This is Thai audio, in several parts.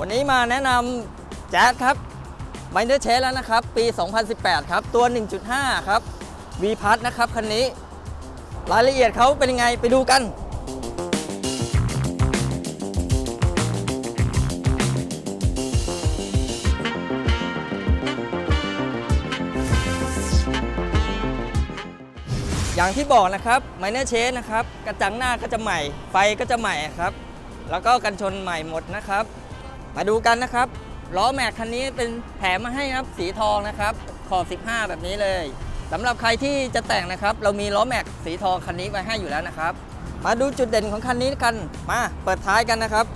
วันนี้มาแนะนำแจ๊สครับไมเนอร์เชสแล้วนะครับ ปี 2018 ครับ ตัว 1.5 ครับ V พัทนะครับ คันนี้ รายละเอียดเขาเป็นยังไงไปดูกันอย่างที่บอกนะครับไมเนอร์เชสนะครับ กระจังหน้าก็จะใหม่ ไฟก็จะใหม่ครับ แล้วก็กันชนใหม่หมดนะครับ มาดูกันนะครับล้อแม็กคันนี้เป็นแถมมาให้นะครับสีทองนะครับขอบ 15 แบบนี้เลยสำหรับใครที่จะแต่งนะครับ เรามีล้อแม็กสีทองคันนี้ไว้ให้อยู่แล้วนะครับ มาดูจุดเด่นของคันนี้กันมาเปิดท้ายกันนะครับ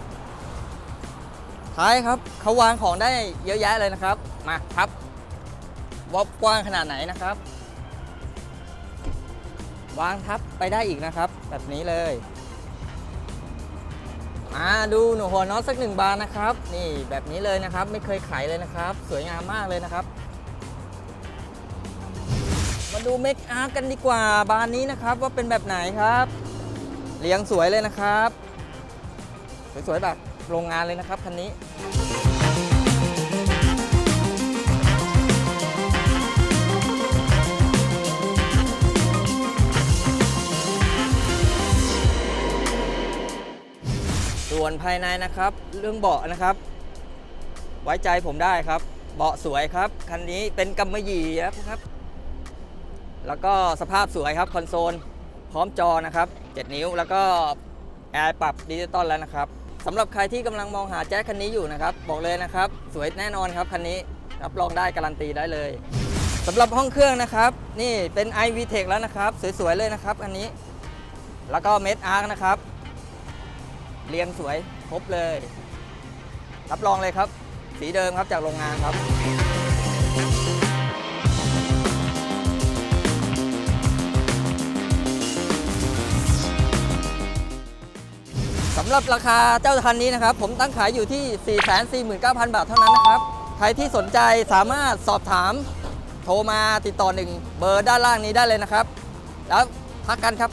ท้ายครับเขาวางของได้เยอะแยะเลยนะครับ มาครับวอบกว้างขนาดไหนนะครับ วางทับไปได้อีกนะครับ แบบนี้เลย ดูหนูหัวน็อตสักหนึ่งบานนะครับ นี่แบบนี้เลยนะครับ ไม่เคยไขเลยนะครับ สวยงามมากเลยนะครับ มาดูเมคอาร์กันดีกว่าบานนี้นะครับ ว่าเป็นแบบไหนครับเรียงสวยเลยนะครับ สวยๆแบบโรงงานเลยนะครับคันนี้ ส่วนภายในนะครับ เรื่องเบาะนะครับ ไว้ใจผมได้ครับ เบาะสวยครับคันนี้เป็นกำมะหยี่ครับ แล้วก็สภาพสวยครับคอนโซล พร้อมจอนะครับ 7 นิ้วแล้วก็แอร์ปรับดิจิตอลแล้วนะครับสำหรับใครที่กำลังมองหาแจ๊สคันนี้อยู่นะครับ บอกเลยนะครับ สวยแน่นอนครับคันนี้รับรองได้การันตีได้เลยสำหรับห้องเครื่องนะครับ นี่เป็น i v t e c h แล้วนะครับ สวยๆเลยนะครับอันนี้ แล้วก็เมดอาร์นะครับ เรียงสวยครบเลย รับรองเลยครับ สีเดิมครับจากโรงงานครับ สำหรับราคาเจ้าคันนี้นะครับ ผมตั้งขายอยู่ที่ 449,000 บาทเท่านั้นนะครับ ใครที่สนใจสามารถสอบถาม โทรมาติดต่อหนึ่งเบอร์ด้านล่างนี้ได้เลยนะครับ แล้วพักกันครับ